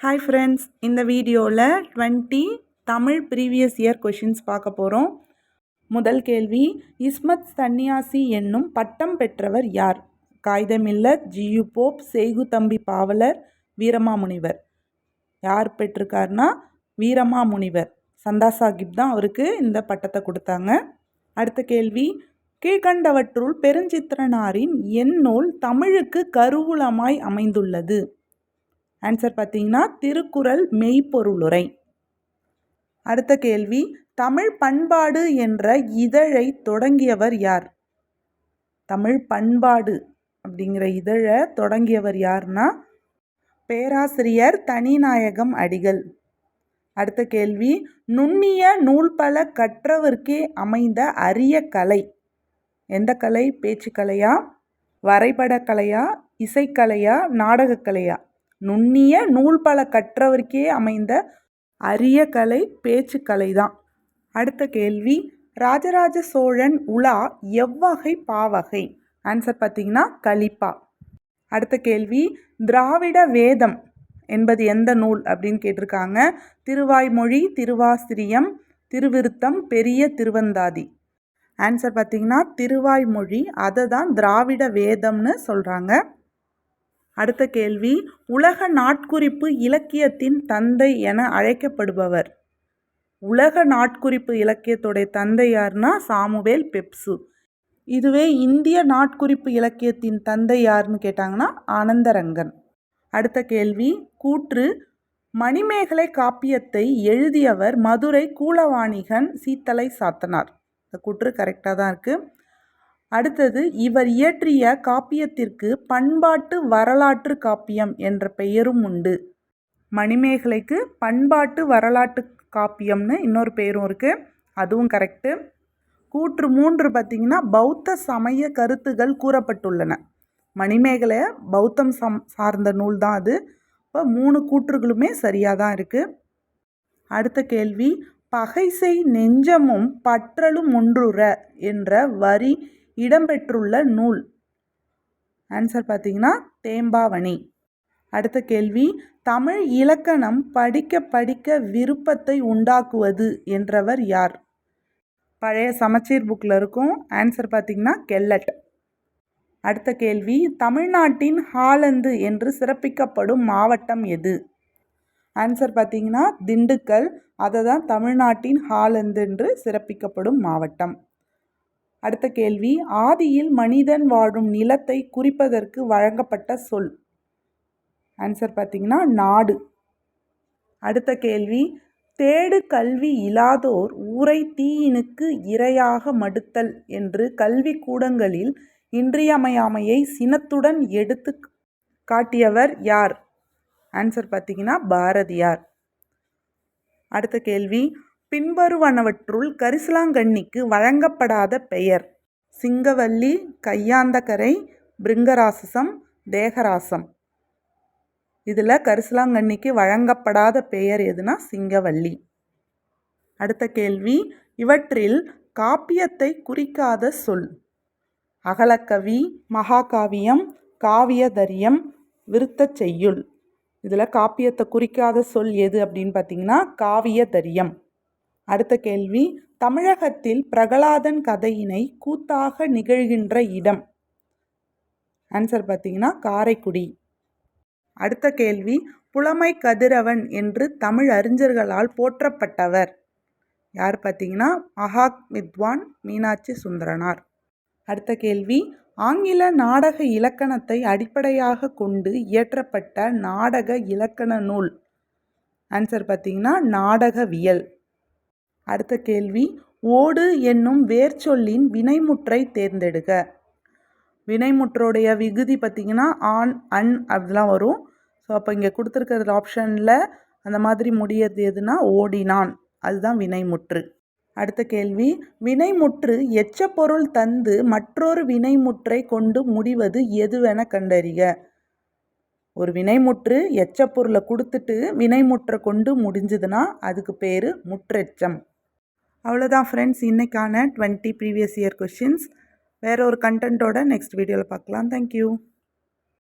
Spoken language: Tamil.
ஹாய் ஃப்ரெண்ட்ஸ் இந்த வீடியோவில் twenty Tamil previous year questions பார்க்க போகிறோம் முதல் கேள்வி இஸ்மத் சன்னியாசி என்னும் பட்டம் பெற்றவர் யார்? காகிதமில்ல ஜியு போப் செய்கு தம்பி பாவலர் வீரமாமுனிவர். யார் பெற்றிருக்காருனா வீரமாமுனிவர். சந்தா சாஹிப் தான் அவருக்கு இந்த பட்டத்தை கொடுத்தாங்க. அடுத்த கேள்வி கீழ்கண்டவற்றுள் பெருஞ்சித்திரனாரின் என் நூல் தமிழுக்கு கருவூலமாய் அமைந்துள்ளது. ஆன்சர் பார்த்தீங்கன்னா திருக்குறள் மெய்ப்பொருளுரை. அடுத்த கேள்வி தமிழ் பண்பாடு என்ற இதழை தொடங்கியவர் யார்? தமிழ் பண்பாடு அப்படிங்கிற இதழை தொடங்கியவர் யார்னா பேராசிரியர் தனிநாயகம் அடிகள். அடுத்த கேள்வி நுண்ணிய நூல் பல கற்றவர்க்கே அமைந்த அரிய கலை. எந்த கலை? பேச்சுக்கலையா? வரைபடக்கலையா? இசைக்கலையா? நாடகக்கலையா? நுண்ணிய நூல் பல கற்றவருக்கே அமைந்த அரிய கலை பேச்சுக்கலை தான் அடுத்த கேள்வி ராஜராஜ சோழன் உலா எவ்வகை பாவகை? ஆன்சர் பார்த்தீங்கன்னா கலிப்பா. அடுத்த கேள்வி திராவிட வேதம் என்பது எந்த நூல் அப்படின்னு கேட்டிருக்காங்க. திருவாய்மொழி திருவாசிரியம் திருவிருத்தம் பெரிய திருவந்தாதி. ஆன்சர் பார்த்திங்கன்னா திருவாய்மொழி அதை தான் திராவிட வேதம்னு சொல்கிறாங்க அடுத்த கேள்வி உலக நாட்குறிப்பு இலக்கியத்தின் தந்தை என அழைக்கப்படுபவர். உலக நாட்குறிப்பு இலக்கியத்துடைய தந்தை யாருன்னா சாமுவேல் பெப்சு. இதுவே இந்திய நாட்குறிப்பு இலக்கியத்தின் தந்தை யாருன்னு கேட்டாங்கன்னா ஆனந்தரங்கன். அடுத்த கேள்வி கூற்று மணிமேகலை காப்பியத்தை எழுதியவர் மதுரை கூலவாணிகன் சீத்தலை சாத்தனார். இந்த கூற்று கரெக்டாக தான் இருக்குது அடுத்தது இவர் இயற்றிய காப்பியத்திற்கு பண்பாட்டு வரலாற்று காப்பியம் என்ற பெயரும் உண்டு. மணிமேகலைக்கு பண்பாட்டு வரலாற்று காப்பியம்னு இன்னொரு பேரும் இருக்குது அதுவும் கரெக்டு கூற்று மூன்று பார்த்திங்கன்னா பௌத்த சமய கருத்துகள் கூறப்பட்டுள்ளன. மணிமேகலை பௌத்தம் சம் சார்ந்த நூல் தான் அது. இப்போ மூணு கூற்றுகளுமே சரியாக தான் இருக்குது அடுத்த கேள்வி பகைசை நெஞ்சமும் பற்றலும் ஒன்றுற என்ற வரி இடம்பெற்றுள்ள நூல். ஆன்சர் பார்த்தீங்கன்னா தேம்பாவணி. அடுத்த கேள்வி தமிழ் இலக்கணம் படிக்க படிக்க விருப்பத்தை உண்டாக்குவது என்றவர் யார்? பழைய சமச்சீர் புக்கில் இருக்கும். ஆன்சர் பார்த்திங்கன்னா கெல்லட். அடுத்த கேள்வி தமிழ்நாட்டின் ஹாலந்து என்று சிறப்பிக்கப்படும் மாவட்டம் எது? ஆன்சர் பார்த்திங்கன்னா திண்டுக்கல். அதை தான் தமிழ்நாட்டின் ஹாலந்து என்று சிறப்பிக்கப்படும் மாவட்டம். அடுத்த கேள்வி ஆதியில் மனிதன் வாழும் நிலத்தை குறிப்பதற்கு வழங்கப்பட்ட சொல். ஆன்சர் பார்த்திங்கன்னா நாடு. அடுத்த கேள்வி தேடு கல்வி இல்லாதோர் ஊரை தீயினுக்கு இரையாக மடுத்தல் என்று கல்வி கூடங்களில் இன்றியமையாமையை சினத்துடன் எடுத்து காட்டியவர் யார்? ஆன்சர் பார்த்தீங்கன்னா பாரதியார். அடுத்த கேள்வி பின்வருவனவற்றுள் கரிசலாங்கண்ணிக்கு வழங்கப்படாத பெயர். சிங்கவல்லி கையாந்தகரை பிருங்கராசசம் தேகராசம். இதில் கரிசலாங்கண்ணிக்கு வழங்கப்படாத பெயர் எதுனா சிங்கவல்லி. அடுத்த கேள்வி இவற்றில் காப்பியத்தை குறிக்காத சொல். அகலக்கவி மகாகாவியம் காவியதரியம் விருத்த செய்யுள். இதில் காப்பியத்தை குறிக்காத சொல் எது அப்படின்னு பார்த்தீங்கன்னா காவியதரியம். அடுத்த கேள்வி. தமிழகத்தில் பிரகலாதன் கதையினை கூத்தாக நிகழ்கின்ற இடம். ஆன்சர் பார்த்தீங்கன்னா காரைக்குடி. அடுத்த கேள்வி. புலமை கதிரவன் என்று தமிழ் அறிஞர்களால் போற்றப்பட்டவர். யார் பார்த்தீங்கன்னா மகாக் வித்வான் மீனாட்சி சுந்தரனார். அடுத்த கேள்வி. ஆங்கில நாடக இலக்கணத்தை அடிப்படையாக கொண்டு இயற்றப்பட்ட நாடக இலக்கண நூல். ஆன்சர் பார்த்தீங்கன்னா நாடகவியல். அடுத்த கேள்வி ஓடு என்னும் வேர்ச்சொல்லின் வினைமுற்றை தேர்ந்தெடுக. வினைமுற்றோடைய விகுதி பார்த்திங்கன்னா ஆன் அன் அப்படிலாம் வரும். ஸோ அப்போ இங்கே கொடுத்துருக்கிற ஆப்ஷனில் அந்த மாதிரி முடியறது எதுனா ஓடினான். அதுதான் வினைமுற்று. அடுத்த கேள்வி வினைமுற்று எச்ச பொருள் தந்து மற்றொரு வினைமுற்றை கொண்டு முடிவது எதுவென கண்டறிக. ஒரு வினைமுற்று எச்ச பொருளை கொடுத்துட்டு வினைமுற்றை கொண்டு முடிஞ்சதுன்னா அதுக்கு பேர் முற்றெச்சம். அவ்வளோதான் ஃப்ரெண்ட்ஸ் இன்றைக்கான டுவெண்ட்டி ப்ரீவியஸ் இயர் கொஷின்ஸ் வேறு ஒரு கண்டென்ட்டோட நெக்ஸ்ட் வீடியோவில் பார்க்கலாம். தேங்க்யூ